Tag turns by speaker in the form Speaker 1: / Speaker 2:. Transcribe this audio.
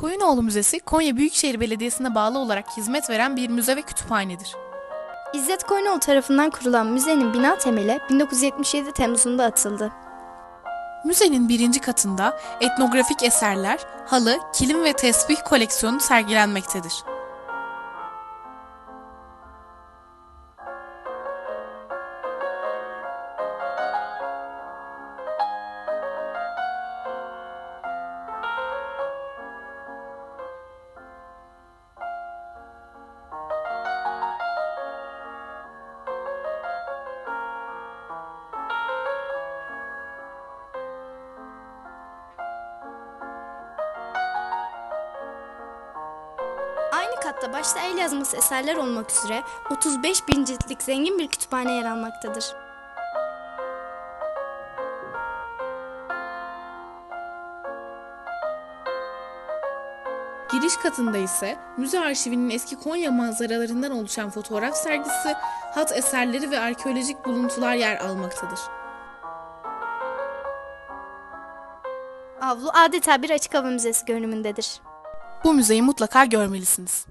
Speaker 1: Koyunoğlu Müzesi, Konya Büyükşehir Belediyesi'ne bağlı olarak hizmet veren bir müze ve kütüphanedir.
Speaker 2: İzzet Koyunoğlu tarafından kurulan müzenin bina temeli 1977 Temmuz'unda atıldı.
Speaker 1: Müzenin birinci katında etnografik eserler, halı, kilim ve tesbih koleksiyonu sergilenmektedir.
Speaker 2: Aynı katta başta el yazması eserler olmak üzere 35 bin ciltlik zengin bir kütüphane yer almaktadır.
Speaker 1: Giriş katında ise müze arşivinin eski Konya manzaralarından oluşan fotoğraf sergisi, hat eserleri ve arkeolojik buluntular yer almaktadır.
Speaker 2: Avlu adeta bir açık hava müzesi görünümündedir.
Speaker 1: Bu müzeyi mutlaka görmelisiniz.